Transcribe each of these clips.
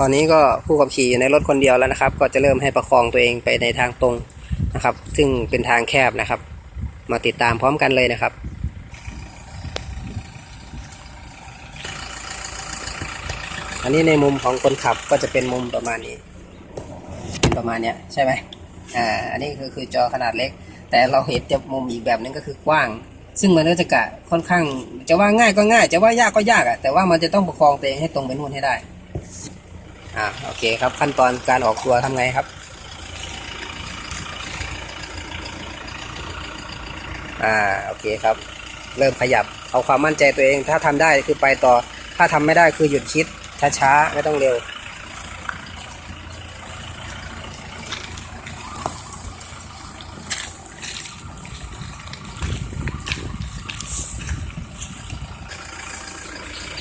ตอนนี้ก็ผู้ขับขี่อยู่ในรถคนเดียวแล้วนะครับ ก็จะเริ่มให้ประคองตัวเองไปในทางตรงนะครับ ซึ่งเป็นทางแคบนะครับ มาติดตามพร้อมกันเลยนะครับอันนี้ในมุมของคนขับก็จะเป็นมุมประมาณนี้เป็นประมาณเนี้ยใช่ไหมอ่าอันนี้คือคือจอขนาดเล็ก แต่เราเห็นจะมุมอีกแบบนึงก็คือกว้าง ซึ่งมันก็จะกะค่อนข้าง จะว่าง่ายก็ง่าย จะว่ายากก็ยากอะแต่ว่ามันจะต้องประคองตัวเองให้ตรงไปนู่นให้ได้ อ่าโอเคครับขั้นตอนการออกตัวทำไงครับ อ่าโอเคครับ เริ่มขยับเอาความมั่นใจตัวเอง ถ้าทำได้คือไปต่อ ถ้าทำไม่ได้คือหยุดคิดช้าๆไม่ต้องเร็ว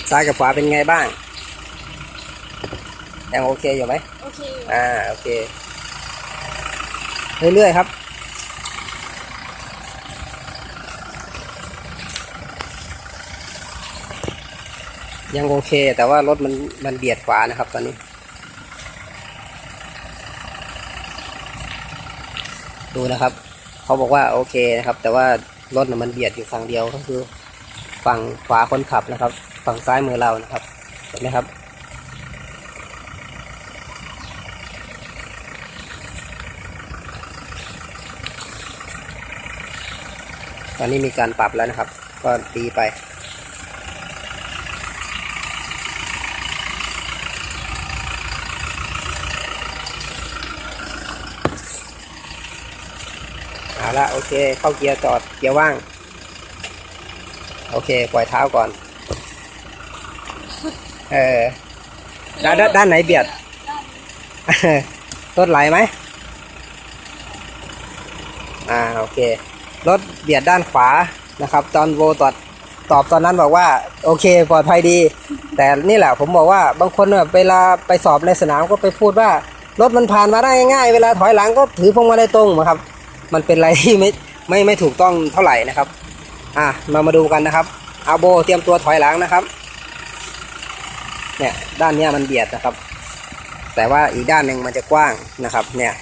ซ้ายกับขวาเป็นไงบ้าง ยังโอเคอยู่ไหมโอเคอ่าโอเค เรื่อยๆครับ ยังโอเค แต่ว่ารถมันมันเบียดขวานะครับตอนนี้ ดูนะครับ เขาบอกว่าโอเคนะครับ แต่ว่ารถน่ะมันเบียดอยู่ฝั่งเดียวก็คือ ฝั่งขวาคนขับนะครับ ฝั่งซ้ายมือเรานะครับเห็นไหมครับ ตอนนี้มีการปรับแล้วนะครับ ก็ดีไป เอาละโอเค เข้าเกียร์จอดเกียร์ว่าง โอเค ปล่อยเท้าก่อน เออด้านด้านด้านไหนเบียดรถไหลไหม อ่า โอเค รถเบียดด้านขวานะครับตอนโวตอบตอบตอนนั้นบอกว่าโอเคปลอดภัยดี แต่นี่แหละผมบอกว่าบางคนเนี่ยเวลาไปสอบในสนามก็ไปพูดว่ารถมันผ่านมาได้ง่าย เวลาถอยหลังก็ถือพวงมาลัยตรงนะครับ มันเป็นอะไรที่ไม่ไม่ไม่ถูกต้องเท่าไหร่นะครับ อะมามาดูกันนะครับอาโบเตรียมตัวถอยหลังนะครับเนี่ยด้านนี้มันเบียดนะครับ แต่ว่าอีกด้านหนึ่งมันจะกว้างนะครับเนี่ย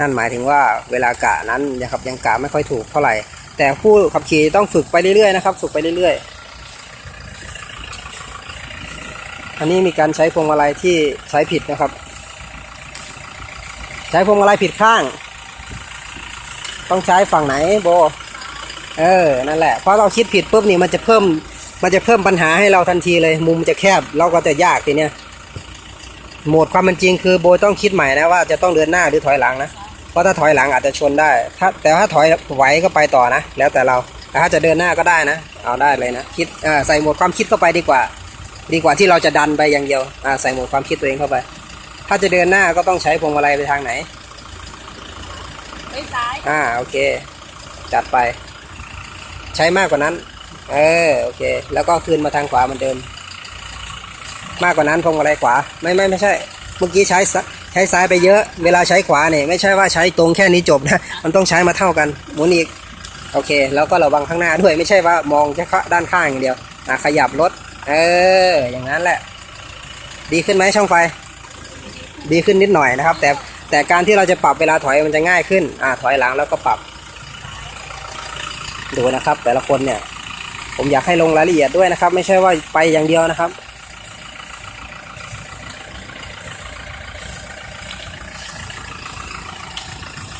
นั่นหมายถึงว่าเวลากะนั้นนะครับยังกะไม่ค่อยถูกเท่าไหร่ แต่ผู้ขับขี่ต้องฝึกไปเรื่อยๆนะครับฝึกไปเรื่อยๆ อันนี้มีการใช้พวงมาลัยที่ใช้ผิดนะครับ ใช้พวงมาลัยผิดข้าง ต้องใช้ฝั่งไหนโบเออนั่นแหละเพราะเราคิดผิดปุ๊บนี่มันจะเพิ่มมันจะเพิ่มปัญหาให้เราทันทีเลย มุมจะแคบเราก็จะยากทีเนี้ยโหมดความเป็นจริงคือโบต้องคิดใหม่นะว่าจะต้องเดินหน้าหรือถอยหลังนะ ราะถ้าถอยหลังอาจจะชนได้ถ้าแต่ถ้าถอยไหวก็ไปต่อนะ แล้วแต่เราแต่ถ้าจะเดินหน้าก็ได้นะ เอาได้เลยนะคิดอ่าใส่โหมดความคิดเข้าไปดีกว่า ดีกว่าที่เราจะดันไปอย่างเดียวอ่าใส่โหมดความคิดตัวเองเข้าไป ถ้าจะเดินหน้าก็ต้องใช้พวงมาลัยไปทางไหนไปซ้ายอ่าโอเค จัดไป ใช้มากกว่านั้น เออโอเค แล้วก็คืนมาทางขวาเหมือนเดิม มากกว่านั้นพวงมาลัยขวาไม่ไม่ไม่ใช่เมื่อกี้ใช้ซ ใช้ซ้ายไปเยอะ เวลาใช้ขวาเนี่ยไม่ใช่ว่าใช้ตรงแค่นี้จบนะ มันต้องใช้มาเท่ากันหมุนอีกโอเค แล้วก็ระวังข้างหน้าด้วยไม่ใช่ว่ามองแค่ด้านข้างอย่างเดียวอะขยับรถเอออย่างนั้นแหละ ดีขึ้นไหมช่องไฟ ดีขึ้นนิดหน่อยนะครับ แต่แต่การที่เราจะปรับเวลาถอยมันจะง่ายขึ้นอ่าถอยหลังแล้วก็ปรับ ดูนะครับ แต่ละคนเนี่ย ผมอยากให้ลงรายละเอียดด้วยนะครับ ไม่ใช่ว่าไปอย่างเดียวนะครับ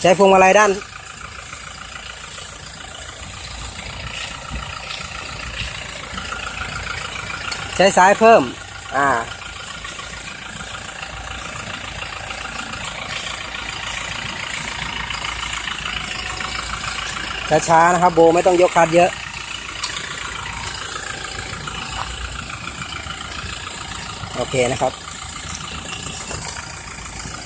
ใช้พวงมาลัยด้านใช้ซ้ายเพิ่ม อ่า ช้าๆนะครับโบไม่ต้องยกคัดเยอะโอเคนะครับ